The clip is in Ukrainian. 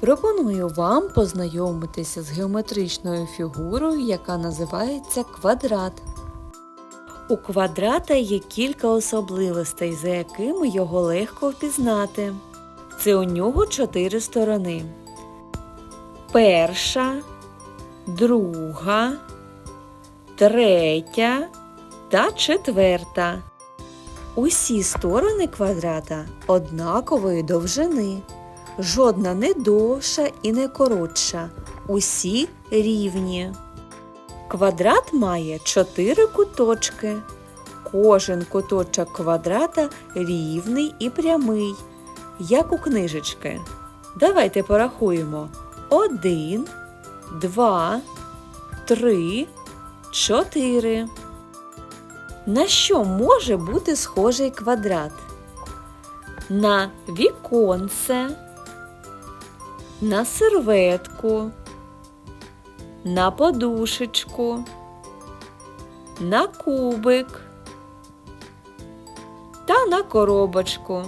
Пропоную вам познайомитися з геометричною фігурою, яка називається квадрат. У квадрата є кілька особливостей, за якими його легко впізнати. Це у нього чотири сторони. Перша, друга, третя та четверта. Усі сторони квадрата однакової довжини. Жодна не довша і не коротша. Усі рівні. Квадрат має чотири куточки. Кожен куточок квадрата рівний і прямий, як у книжечки. Давайте порахуємо. Один, два, три, чотири. На що може бути схожий квадрат? На віконце, на серветку, на подушечку, на кубик та на коробочку.